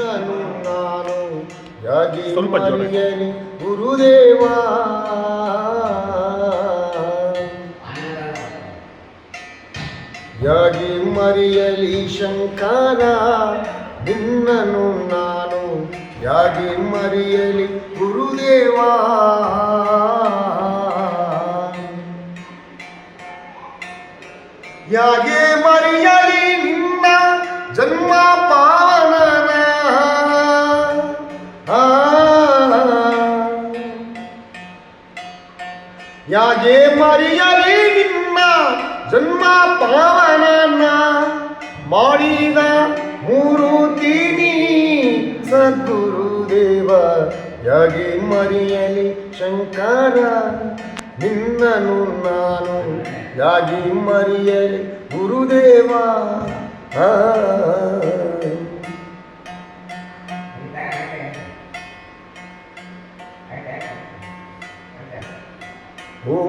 ನಿನ್ನನು ನಾನು ಯಾಗಿ. ಮರೆಯಲಿ ಗುರುದೇವ ಯಾಗಿ ಮರೆಯಲಿ ಶಂಕರ ನಿನ್ನನು ನಾನು ಯಾಗಿ ಮರೆಯಲಿ ಗುರುದೇವ ಯಾಗೆ ಮರಿಯಲಿ ನಿನ್ನ ಜನ್ಮ ಪಾವನನ ಯಾಗೆ ಮರೆಯಲಿ ನಿಮ್ಮ ಜನ್ಮ ಪಾವನನ ಮಾಡಿದ ಮೂರು ತೀನಿ ಸದ್ಗುರುದೇವ, ಯಾಗೆ ಮರಿಯಲಿ ಶಂಕರ ನಿನ್ನನು ನಾನು ಯಾಗಿ ಮರಿಯಲಿ ಗುರುದೇವ ಆ.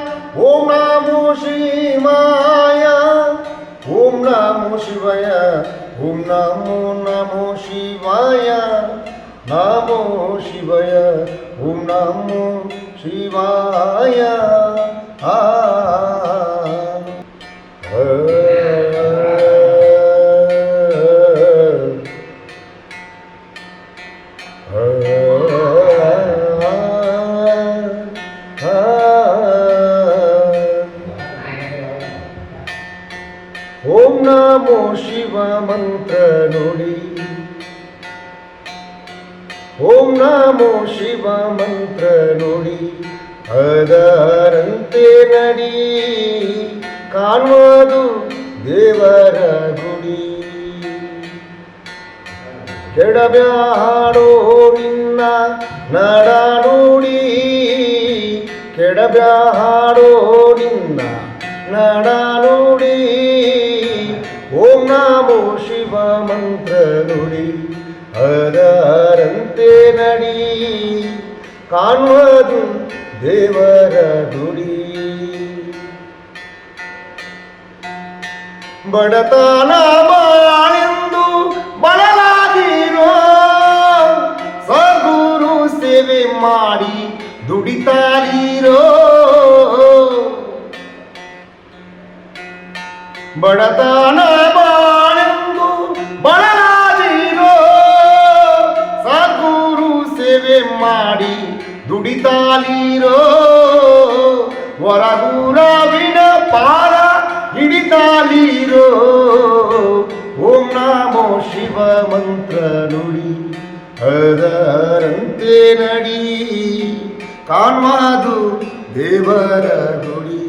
ಶಿವಾಯ ಓಂ ನಮೋ ಶಿವಾಯ ಓಂ ನಮೋ ಶಿವಾಯ ಓಂ ನಮೋ ನಮೋ ಶಿವಾಯ ನಮೋ ಶಿವಾಯ ಓಂ ನಮೋ ಶಿವಾಯ ಶಿವ ಮಂತ್ರ ನುಡಿ ಓಂ ನಮೋ ಶಿವ ಮಂತ್ರ ನುಡಿ. ಅದರಂತೆ ನಡಿ ಕಾಣುವುದು ದೇವರ ಗುಡಿ. ಕೆಡಬ್ಯಾಡೋ ನಿನ್ನ ನಡನುಡಿ ಕೆಡಬ್ಯಾಡೋ ನಿನ್ನ ನಮೋ ಶಿವ ಮಂತ್ರ ನುಡಿ ಅದರಂತೆ ನಡಿ, ಕಾಣುವುದು ದೇವರ ದುಡಿ ಬಡತನ ಬಾಳೆಂದು ಬಳಲಾಗಿರೋ ಸಗುರು ಸೇವೆ ಮಾಡಿ ದುಡಿತಾರಿರೋ. ಬಡತನ ದುಡಿತಾಲಿರೋ ಹೊರಗುರವಿನ ಪಾರ ಹಿಡಿತಾಲಿರೋ ಓಂ ನಮೋ ಶಿವ ಮಂತ್ರ ನುಡಿ ಅದರಂತೆ ನಡಿ ಕಾಣುವುದು ದೇವರ ಗುಡಿ.